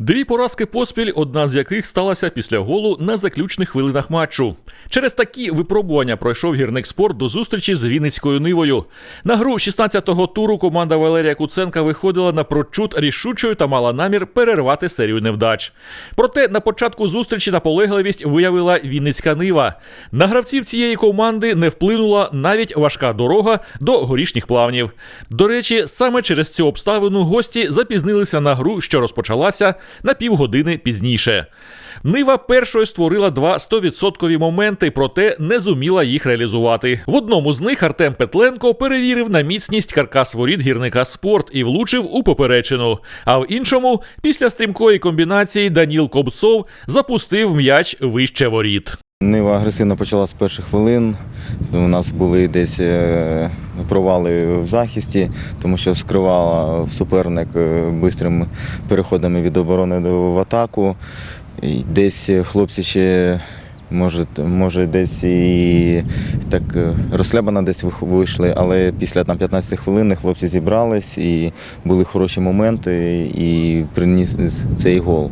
Дві поразки поспіль, одна з яких сталася після голу на заключних хвилинах матчу. Через такі випробування пройшов гірник спорт до зустрічі з Вінницькою нивою. На гру 16-го туру команда Валерія Куценка виходила на прочут рішучою та мала намір перервати серію невдач. Проте на початку зустрічі наполегливість виявила Вінницька нива. На гравців цієї команди не вплинула навіть важка дорога до горішніх плавнів. До речі, саме через цю обставину гості запізнилися на гру, що розпочалася на півгодини пізніше. Нива першою створила два 100% моменти, проте не зуміла їх реалізувати. В одному з них Артем Петленко перевірив на міцність каркас воріт гірника спорт і влучив у поперечину. А в іншому, після стрімкої комбінації, Даніл Кобцов запустив м'яч вище воріт. Нива агресивно почала з перших хвилин. У нас були десь е, провали в захисті, тому що скривала суперник е, бистрими переходами від оборони в атаку. Десь хлопці ще. Може, може, десь і так е, десь вийшли, але після там 15 хвилин хлопці зібрались і були хороші моменти, і приніс цей гол.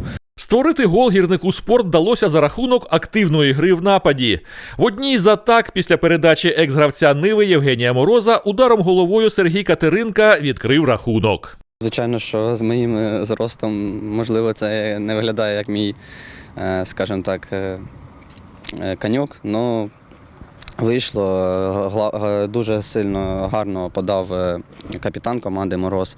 Створити гол гірнику спорт вдалося за рахунок активної гри в нападі. В одній з атак після передачі екс-гравця Ниви Євгенія Мороза ударом головою Сергій Катеринка відкрив рахунок. Звичайно, що з моїм е, зростом, можливо, це не виглядає як мій, е, скажімо так, е, каньок, але вийшло. Е, е, Дуже сильно гарно подав е, капітан команди Мороз.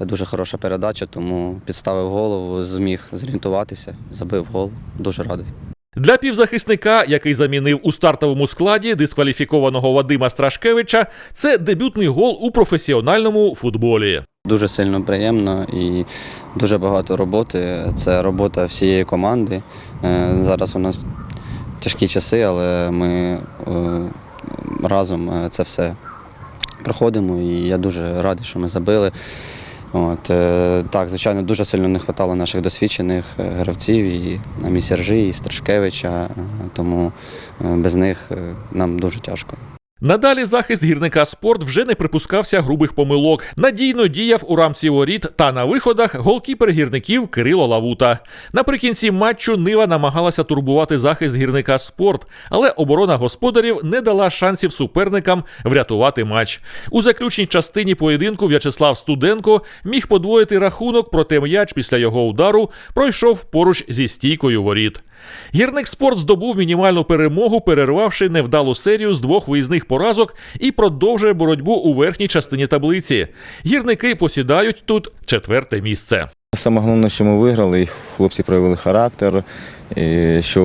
Дуже хороша передача, тому підставив голову, зміг зорієнтуватися, забив гол. Дуже радий. Для півзахисника, який замінив у стартовому складі дискваліфікованого Вадима Страшкевича, це дебютний гол у професіональному футболі. Дуже сильно приємно і дуже багато роботи. Це робота всієї команди. Зараз у нас тяжкі часи, але ми е, разом е, це все проходимо. І я дуже радий, що ми забили. От, е, так, звичайно, дуже сильно не вистачало наших досвідчених гравців і на Сержі, і Страшкевича, тому без них нам дуже тяжко. Надалі захист гірника спорт вже не припускався грубих помилок. Надійно діяв у рамці воріт та на виходах голкіпер гірників Кирило Лавута. Наприкінці матчу Нива намагалася турбувати захист гірника спорт, але оборона господарів не дала шансів суперникам врятувати матч. У заключній частині поєдинку В'ячеслав Студенко міг подвоїти рахунок, проте м'яч після його удару пройшов поруч зі стійкою воріт. Гірник спорт здобув мінімальну перемогу, перервавши невдалу серію з двох виїзних поразок і продовжує боротьбу у верхній частині таблиці. Гірники посідають тут четверте місце. Саме головне, що ми виграли, і хлопці проявили характер, і що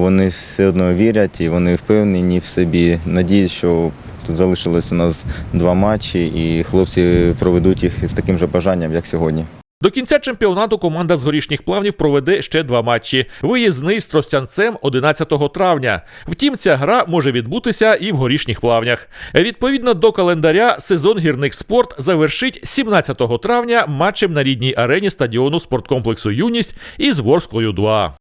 вони все одно вірять і вони впевнені в собі. Надіюсь, що тут залишилось у нас два матчі, і хлопці проведуть їх з таким же бажанням, як сьогодні. До кінця чемпіонату команда з горішніх плавнів проведе ще два матчі. Виїзний з Тростянцем 11 травня. Втім, ця гра може відбутися і в горішніх плавнях. Відповідно до календаря, сезон гірник спорт завершить 17 травня матчем на рідній арені стадіону спорткомплексу Юність із Ворсклою 2.